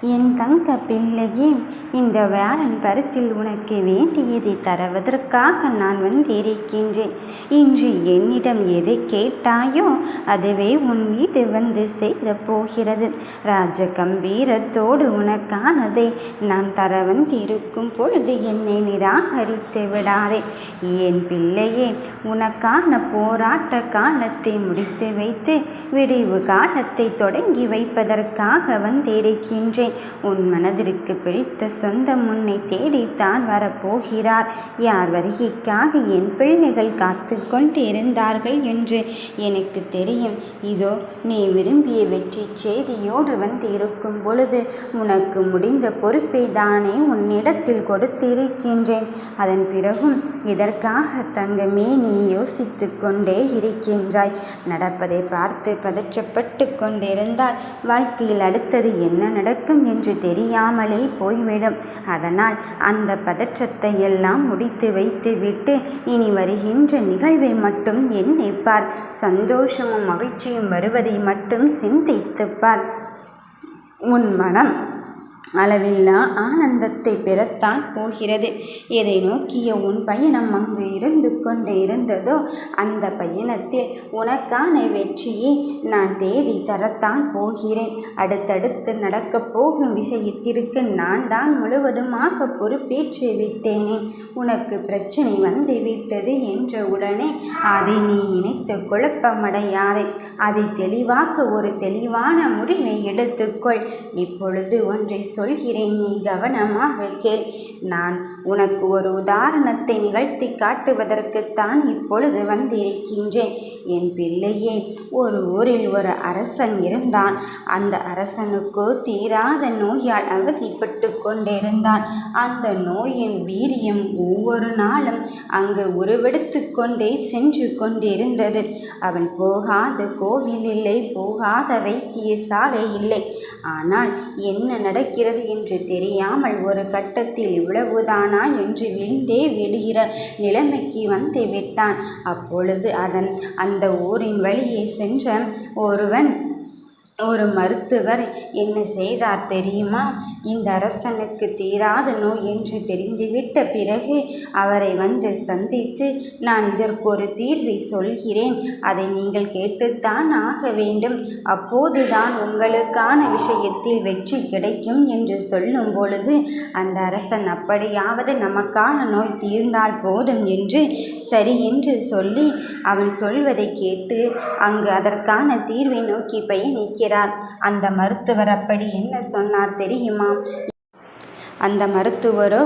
என் தங்க பிள்ளையே இந்த வியாழன் பரிசில் உனக்கு வேண்டியதை தருவதற்காக நான் வந்திருக்கின்றேன். இன்று என்னிடம் எதை கேட்டாயோ அதுவே உன் மீது வந்து சேரப்போகிறது. ராஜ கம்பீரத்தோடு உனக்கானதை நான் தர வந்திருக்கும் பொழுது என்னை நிராகரித்து விடாதே. என் பிள்ளையே உனக்கான போராட்ட காலத்தை முடித்து வைத்து விடிவு காலத்தை தொடங்கி வைப்பதற்காக வந்திருக்கின்றேன். உன் மனதிற்கு பிடித்த சொந்த முன்னை தேடித்தான் வரப்போகிறார். யார் வருகைக்காக என் பிள்ளைகள் காத்து கொண்டிருந்தார்கள் என்று எனக்கு தெரியும். இதோ நீ விரும்பிய வெற்றி செய்தியோடு வந்து இருக்கும் பொழுது உனக்கு முடிந்த பொறுப்பை தானே உன்னிடத்தில் கொடுத்திருக்கின்றேன். அதன் பிறகும் இதற்காக தங்கமே நீ யோசித்து கொண்டே இருக்கின்றாய்? நடப்பதை பார்த்து பதற்றப்பட்டு கொண்டிருந்தால் வாழ்க்கையில் அடுத்தது என்ன நடக்கும்? என்று தெரியாமலே போய்விடும். அதனால் அந்த பதற்றத்தை எல்லாம் முடித்து வைத்துவிட்டு இனி வருகின்ற நிகழ்வை மட்டும் எண்ணிப்பார் சந்தோஷமும் மகிழ்ச்சியும் வருவதை மட்டும் சிந்தித்துப்பார். உன் மனம் அளவில்லா ஆனந்தத்தை பெறத்தான் போகிறது. எதை நோக்கிய உன் பயணம் அங்கு இருந்து கொண்டு இருந்ததோ அந்த பயணத்தில் உனக்கான வெற்றியை நான் தேடி தரத்தான் போகிறேன். அடுத்தடுத்து நடக்கப் போகும் விஷயத்திற்கு நான் தான் முழுவதுமாக பொறுப்பேற்று விட்டேனே. உனக்கு பிரச்சனை வந்து விட்டது என்ற உடனே அதை நீ நினைத்து குழப்பமடையாதே. அதை தெளிவாக்க ஒரு தெளிவான முடிவை எடுத்துக்கொள். இப்பொழுது ஒன்றை சொல்கிறேன் நீ கவனமாக கேள். நான் உனக்கு ஒரு உதாரணத்தை நிகழ்த்தி காட்டுவதற்குத்தான் இப்பொழுது வந்திருக்கின்றேன். என் பிள்ளையே ஒரு ஊரில் ஒரு அரசன் இருந்தான். அந்த அரசனுக்கு தீராத நோயால் அவதிப்பட்டு கொண்டிருந்தான். அந்த நோயின் வீரியம் ஒவ்வொரு நாளும் அங்கு உருவெடுத்து கொண்டே சென்று கொண்டிருந்தது. அவன் போகாத கோவில் இல்லை போகாத வைத்தியசாலை இல்லை. ஆனால் என்ன நடக்கிறது? இருக்கிறது என்று தெரியாமல் ஒரு கட்டத்தில் இவ்வளவுதானா என்று விழுந்தே விடுகிற நிலைமைக்கு வந்து விட்டான். அப்பொழுது அதன் அந்த ஊரின் வழியே சென்ற ஒருவன் ஒரு மருத்துவர் என்ன செய்தார் தெரியுமா? இந்த அரசனுக்கு தீராத நோய் என்று தெரிந்துவிட்ட பிறகு அவரை வந்து சந்தித்து நான் இதற்கு ஒரு தீர்வை சொல்கிறேன். அதை நீங்கள் கேட்டுத்தான் ஆக வேண்டும். அப்போதுதான் உங்களுக்கான விஷயத்தில் வெற்றி கிடைக்கும் என்று சொல்லும் பொழுது அந்த அரசன் அப்படியாவது நமக்கான நோய் தீர்ந்தால் போதும் என்று சரி என்று சொல்லி அவன் சொல்வதை கேட்டு அங்கு அதற்கான தீர்வை நோக்கி பயணிக்க இருக்கிறார் அந்த மருத்துவர் அப்படி என்ன சொன்னார் தெரியுமா? அந்த மருத்துவரோ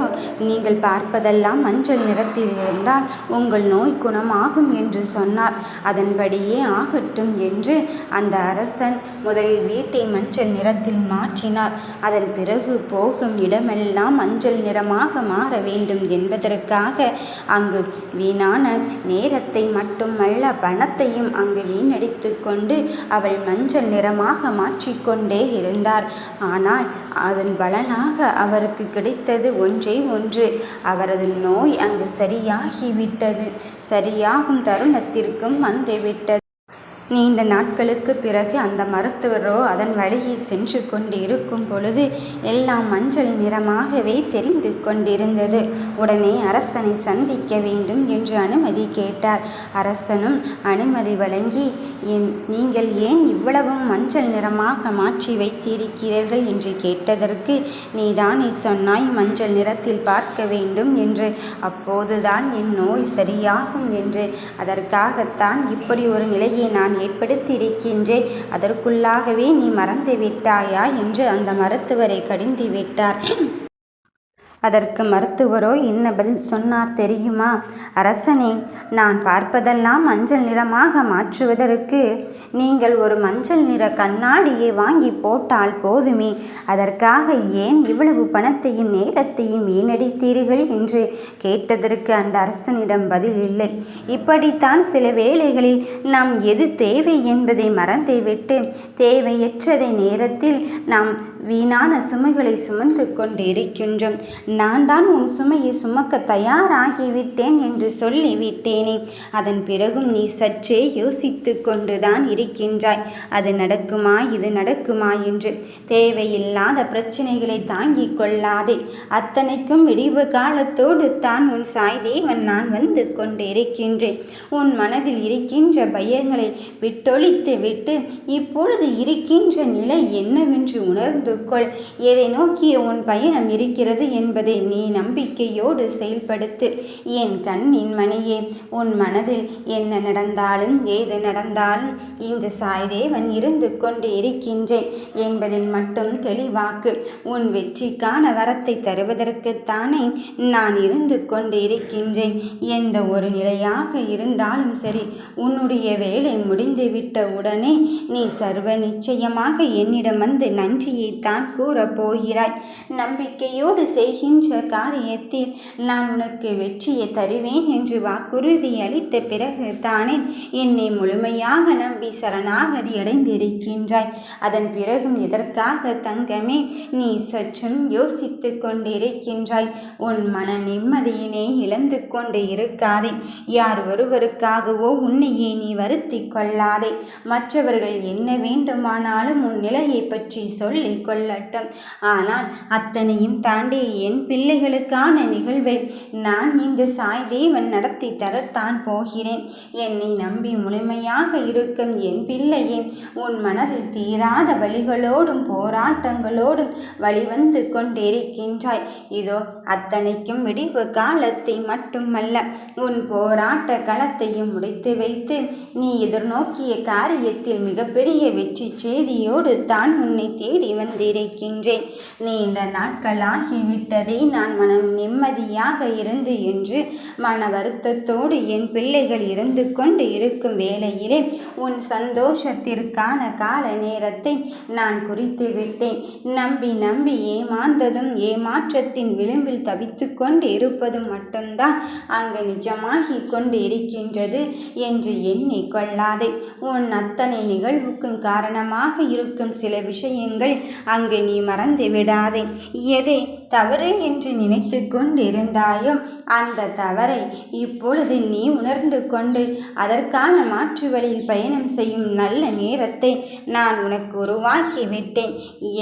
நீங்கள் பார்ப்பதெல்லாம் மஞ்சள் நிறத்தில் இருந்தால் உங்கள் நோய் குணமாகும் என்று சொன்னார். அதன்படியே ஆகட்டும் என்று அந்த அரசன் முதலில் வீட்டை மஞ்சள் நிறத்தில் மாற்றினார். அதன் பிறகு போகும் இடமெல்லாம் மஞ்சள் நிறமாக மாற வேண்டும் என்பதற்காக அங்கு வீணான நேரத்தை மட்டுமல்ல பணத்தையும் அங்கு வீணடித்து கொண்டு அவள் மஞ்சள் நிறமாக மாற்றிக்கொண்டே இருந்தார். ஆனால் அதன் பலனாக அவருக்கு அவருக்கு கிடைத்தது ஒன்றே ஒன்று. அவரது நோய் அங்கு சரியாகிவிட்டது. சரியாகும் தருணத்திற்கும் வந்துவிட்டது. நீண்ட நாட்களுக்கு பிறகு அந்த மருத்துவரோ அதன் வழியில் சென்று கொண்டு இருக்கும் பொழுது எல்லாம் மஞ்சள் நிறமாகவே தெரிந்து கொண்டிருந்தது. உடனே அரசனை சந்திக்க வேண்டும் என்று அனுமதி கேட்டார். அரசனும் அனுமதி வழங்கி நீங்கள் ஏன் இவ்வளவும் மஞ்சள் நிறமாக மாற்றி வைத்திருக்கிறீர்கள்? என்று கேட்டதற்கு நீதானே சொன்னாய் மஞ்சள் நிறத்தில் பார்க்க வேண்டும் என்று. அப்போதுதான் என் நோய் சரியாகும் என்று. அதற்காகத்தான் இப்படி ஒரு நிலையை நான் ஏற்படுத்தியிருக்கின்றேன். அதற்குள்ளாகவே நீ மறந்து விட்டாயா என்று அந்த மருத்துவரை கடிந்து விட்டார் அதற்கு மருத்துவரோ என்ன பதில் சொன்னார் தெரியுமா? அரசனே நான் பார்ப்பதெல்லாம் மஞ்சள் நிறமாக மாற்றுவதற்கு நீங்கள் ஒரு மஞ்சள் நிற கண்ணாடியை வாங்கி போட்டால் போதுமே. அதற்காக ஏன் இவ்வளவு பணத்தையும் நேரத்தையும் வீணடித்தீர்கள்? என்று கேட்டதற்கு அந்த அரசனிடம் பதில் இல்லை. இப்படித்தான் சில வேளைகளில் நாம் எது தேவை என்பதை மறந்துவிட்டு தேவையற்றதை நேரத்தில் நாம் வீணான சுமைகளை சுமந்து கொண்டு இருக்கின்றோம் நான் தான் உன் சுமையை சுமக்க தயாராகிவிட்டேன் என்று சொல்லிவிட்டேனே. அதன் பிறகும் நீ சற்றே யோசித்து கொண்டுதான் இருக்கின்றாய். அது நடக்குமா இது நடக்குமா என்று தேவையில்லாத பிரச்சனைகளை தாங்கிக் கொள்ளாதே. அத்தனைக்கும் விடிவு காலத்தோடு தான் உன் சாய் தேவன் நான் வந்து கொண்டிருக்கின்றேன். உன் மனதில் இருக்கின்ற பயங்களை விட்டொழித்து விட்டு இப்பொழுது இருக்கின்ற நிலை என்னவென்று உணர்ந்து கொள். எதை நோக்கிய உன் பயணம் இருக்கிறது என்பது நீ நம்பிக்கையோடு செயல்படுத்து. என் கண்ணின் மணியே உன் மனதில் என்ன நடந்தாலும் ஏது நடந்தாலும் இந்த சாய்தேவன் இருந்து கொண்டு இருக்கின்றேன் என்பதில் மட்டும் தெளிவாக்கு. உன் வெற்றிக்கான வரத்தை தருவதற்குத்தானே நான் இருந்து கொண்டு இருக்கின்றேன். எந்த ஒரு நிலையாக இருந்தாலும் சரி உன்னுடைய வேலை முடிந்துவிட்ட உடனே நீ சர்வ நிச்சயமாக என்னிடம் வந்து நன்றியை தான் கூறப் போகிறாய். நம்பிக்கையோடு செய்கின்ற என்ற காரியத்தில் நான் உனக்கு வெற்றியை தருவேன் என்று வாக்குறுதி அளித்த பிறகு தானே என்னை முழுமையாக நம்பி சரணாகதி அடைந்திருக்கின்றாய். அதன் பிறகும் எதற்காக தங்கமே நீ சற்றும் யோசித்து கொண்டிருக்கின்றாய். உன் மன நிம்மதியினை இழந்து கொண்டு இருக்காதே. யார் ஒருவருக்காகவோ உன்னையே நீ வருத்தி கொள்ளாதே. மற்றவர்கள் என்ன வேண்டுமானாலும் உன் நிலையை பற்றி சொல்லிக் கொள்ளட்டும். ஆனால் அத்தனையும் தாண்டி என் பிள்ளைகளுக்கான நிகழ்வை. நான் இந்த சாய் தேவன் நடத்தி தரத்தான் போகிறேன். என்னை நம்பி முழுமையாக இருக்கும் என் பிள்ளையே உன் மனதில் தீராத வழிகளோடும் போராட்டங்களோடும் வழிவந்து கொண்டிருக்கின்றாய். இதோ அத்தனைக்கும் விடிவு காலத்தை மட்டுமல்ல உன் போராட்ட களத்தையும் முடித்து வைத்து நீ எதிர்நோக்கிய காரியத்தில் மிகப்பெரிய வெற்றி செய்தியோடு தான் உன்னை தேடி வந்திருக்கின்றேன். நீண்ட நாட்களாகிவிட்டது நான் மனம் நிம்மதியாக இருந்து என்று மன வருத்தத்தோடு என் பிள்ளைகள் இருந்து கொண்டு இருக்கும் வேளையிலே உன் சந்தோஷத்திற்கான கால நேரத்தை நான் குறித்து விட்டேன். நம்பி நம்பி ஏமாந்ததும் ஏமாற்றத்தின் விளிம்பில் தவித்து கொண்டு இருப்பதும் மட்டும்தான் அங்கு நிஜமாகி கொண்டு இருக்கின்றது என்று எண்ணி கொள்ளாதே. உன் அத்தனை நிகழ்வுக்கும் காரணமாக இருக்கும் சில விஷயங்கள் அங்கு நீ மறந்து விடாதே. எதை தவறு என்று நினைத்து கொண்டிருந்தாயோ? அந்த தவறை இப்பொழுது நீ உணர்ந்து கொண்டு அதற்கான மாற்று வழியில் பயணம் செய்யும் நல்ல நேரத்தை நான் உனக்கு உருவாக்கி விட்டேன்.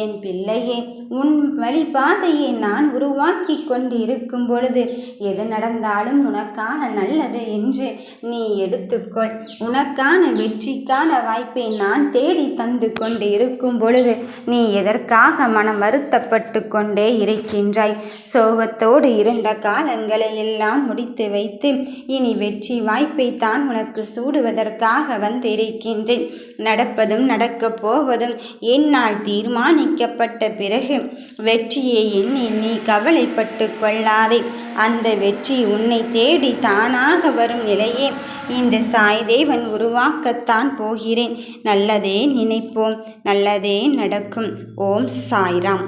என் பிள்ளையே உன் வழிபாதையை நான் உருவாக்கி கொண்டு இருக்கும் பொழுது எது நடந்தாலும் உனக்கான நல்லது என்று நீ எடுத்துக்கொள். உனக்கான வெற்றிக்கான வாய்ப்பை நான் தேடி தந்து கொண்டு இருக்கும் பொழுது நீ எதற்காக மனம் வருத்தப்பட்டு கொண்டே இருக்கின்றாய்? சோகத்தோடு இருந்த காலங்களை எல்லாம் முடித்து வைத்து இனி வெற்றி வாய்ப்பை தான் உனக்கு சூடுவதற்காக வந்திருக்கின்றேன். நடப்பதும் நடக்கப் போவதும் என்னால் தீர்மானிக்கப்பட்ட பிறகு வெற்றியை எண்ணி நீ கவலைப்பட்டு கொள்ளாதே. அந்த வெற்றி உன்னை தேடி தானாக வரும் நிலையே இந்த சாய்தேவன் உருவாக்கத்தான் போகிறேன். நல்லதே நினைப்போம் நல்லதே நடக்கும். ஓம் சாய்ராம்.